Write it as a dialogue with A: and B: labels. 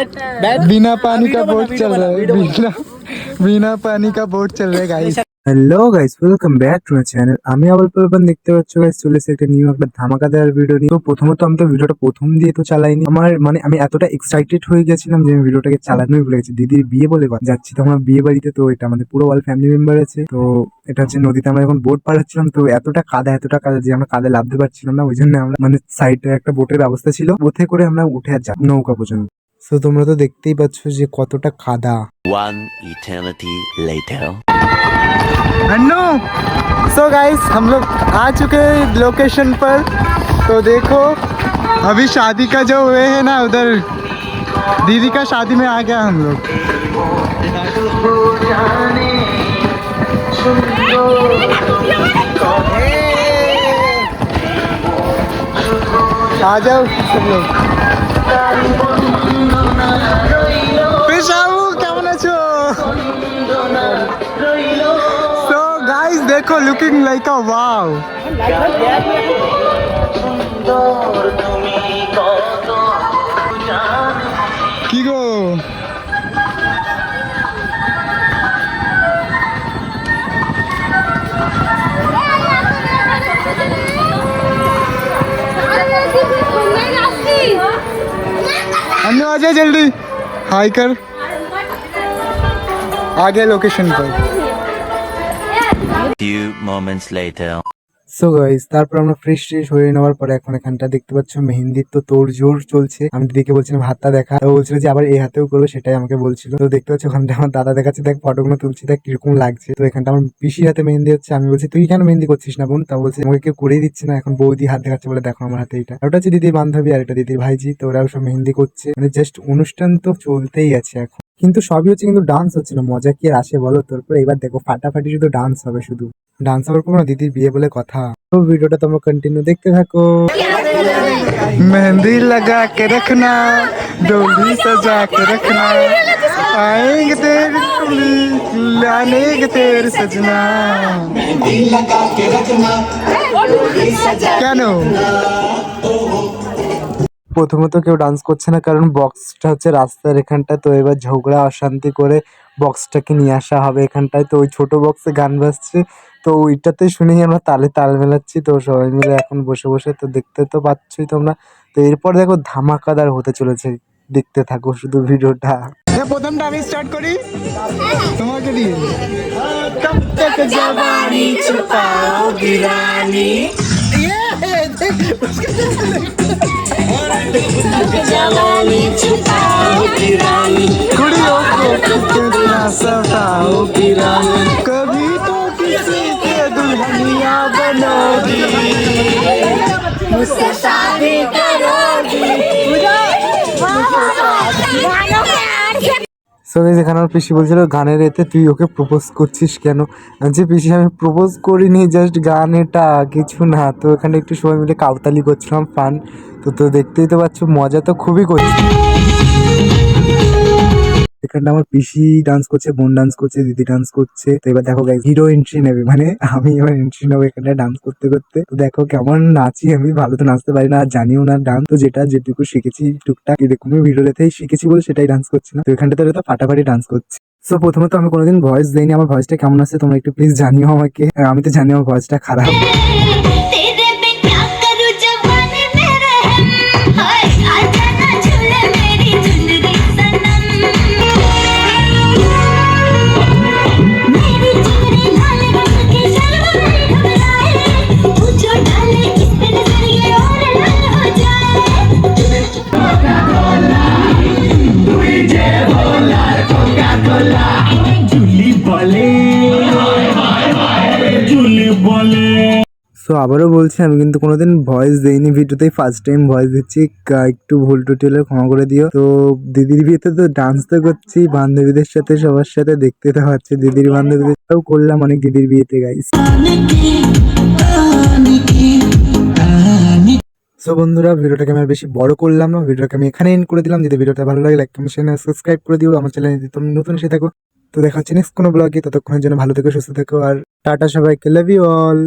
A: बिना पानी का बोट चल रहा है बिना बिना पानी का बोट चल रहा है guys hello guys welcome back to my channel আমি আবার পরবার দেখতে পাচ্ছ গাইস চলেছে একটা নিউ একটা ধামাকা দেওয়ার ভিডিও নিয়ে তো প্রথমত আমি তো ভিডিওটা প্রথম দিয়ে তো চালাইনি আমার মানে আমি এতটা এক্সাইটেড হয়ে গেছিলাম যে আমি ভিডিওটাকে চালানোই ভুলে গেছি দিদির বিয়ে বলে কথা। যাচ্ছি তো আমরা বিয়ে বাড়িতে তো এটা আমাদের পুরো অল ফ্যামিলি মেম্বার আছে তো এটা হচ্ছে নদীতে আমরা এখন বোট পাড়াচ্ছিলাম তো এতটা কাদা এতটা কাদা যে আমরা কাদে লাভতে পারছিলাম না ওই জন্য আমরা মানে সাইডে একটা বোটের ব্যবস্থা ছিল বোথে করে আমরা উঠে আর যাব নৌকা পর্যন্ত তো তোমরা তো দেখতেই পাচ্ছ যে কতটা কাদা
B: One eternity later.
A: Annu so guys हम लोग आ चुके हैं लोकेशन पर तो देखो अभी शादी का जो वे है ना उधर दीदी का शादी में आ गया हम लोग आ जाओ सब लोग দেখো লুকিং লাইক আ ওয়াও কি গো? अन्नू आ जाए जल्दी। हाय कर। आ गया लोकेशन पर।
B: Few moments later.
A: So guys তারপর আমরা ফ্রেশ ট্রেশ হয়ে নেওয়ার পরে এখন এখানটা দেখতে পাচ্ছ, মেহেন্দির তো তোর জোর চলছে। আমি দিদিকে বলছিলাম, হাতটা দেখা। তো বলছিল যে, আবার এই হাতেও করব। সেটাই আমাকে বলছিল। তো দেখতে পাচ্ছ, ওখানটা আমার দাদা দেখাচ্ছে। দেখ, ফটোগুলো তুলছি, দেখ, কীরকম লাগছে। তো এখানটা আমার পিসির হাতে মেহেন্দি হচ্ছে। আমি বলছি, তুই কেন মেহেন্দি করছিস না বোন? তা বলছে, আমাকে কেউ করেই দিচ্ছে না। এখন বৌদি হাত দেখাচ্ছে বলে, দেখো আমার হাতে এটা ওটা হচ্ছে দিদির বান্ধবী আর এটা দিদির ভাইজি। তো ওরাও সব মেহেন্দি করছে। মানে জাস্ট অনুষ্ঠান তো চলতেই আছে এখন। কিন্তু সবই হচ্ছে কিন্তু ডান্স হচ্ছে না। মজা কি আর আসে বলো? তারপরে এবার দেখো, ফাটাফাটি শুধু ডান্স হবে শুধু। ডান্স হওয়ার পর না দিদির বিয়ে বলে কথা তো ভিডিওটা তোমরা কন্টিনিউ দেখতে থাকো मेहंदी लगा के रखना डोली सजा के रखना आएंगे तेरे डोली लाने के तेरे सजना কেন প্রথমত কেউ ডান্স করছে না কারণ বক্সটা হচ্ছে রাস্তার এখানটা তো এবার ঝগড়া অশান্তি করে বক্সটাকে নিয়ে আসা হবে এখানটায় তো ওই ছোট বক্সে গান বাজছে তো ওইটাতে শুনেই আমরা তালে তাল মেলাচ্ছি তো সবাই মিলে এখন বসে বসে তো দেখতে তো পাচ্ছই তোমরা তো এরপর দেখো ধামাকাদার হতে চলেছে দেখতে থাকো শুধু ভিডিওটা প্রথমটা আমি স্টার্ট করি তোমাকে দিয়ে কব তক জবানি ছুপাওগি রানী कुड़ियों को कितना सताओगी रानी कभी तो किसी के दुल्हनिया बनोगी
C: मुझसे शादी करोगी
A: সো গাইস এখানে আমার পিসি বলছিল গানের এতে তুই ওকে প্রপোজ করছিস কেন আমি বলছি, পিসি আমি প্রপোজ করিনি জাস্ট গান এটা কিছু না তো এখানে একটু সবাই মিলে কাউতালি করছিলাম ফান তো তো দেখতেই তো পাচ্ছ মজা তো খুবই করছি এখানটা আমার পিসি ডান্স করছে, বোন ডান্স করছে, দিদি ডান্স করছে। তো এবার দেখো হিরো এন্ট্রি নেবে মানে আমি এবার এন্ট্রি নেব এখানে ডান্স করতে করতে। তো দেখো কেমন নাচি আমি, ভালো তো নাচতে পারি না, আর জানিও না ডান্স তো যেটা যেটুকু শিখেছি টুকটাক, এরকমই ভিডিওতেই শিখেছি বলে সেটাই ডান্স করছি না। তো এখানটাতে তো ফাটাফাটি ডান্স করছি। সো প্রথমে তো আমি কোনোদিন ভয়েস দেইনি, আমার ভয়েসটা কেমন আছে তোমরা একটু প্লিজ জানিও আমাকে। আমি তো জানি আমার ভয়েসটা খারাপ। সো আবারও বলছি, আমি কিন্তু কোনোদিন ভয়েস দেইনি ভিডিওতেই ফার্স্ট টাইম ভয়েস দিচ্ছি একটু ভুল টুটি হলে ক্ষমা করে দিও। তো, দিদির বিয়েতে তো ডান্স তো করছি, বান্ধবীদের সাথে, সবার সাথে দেখতে তো পাচ্ছি দিদির বান্ধবীদের সাথেও করলাম অনেক দিদির বিয়েতে গাইস সো বন্ধুরা, ভিডিওটাকে আমি আর বেশি বড় করলাম না, ভিডিওটাকে আমি এখানে এন্ড করে দিলাম। যদি ভিডিওটা ভালো লাগে লাইক কমেন্ট শেয়ার সাবস্ক্রাইব করে দিও। আমার চ্যানেল যদি তুমি নতুন এসে থাকো, তো দেখা হচ্ছে নেক্সট কোনো ব্লগে ততক্ষণের জন্য ভালো থেকো, সুস্থ থেকো, আর টাটা সবাইকে লাভ ইউ অল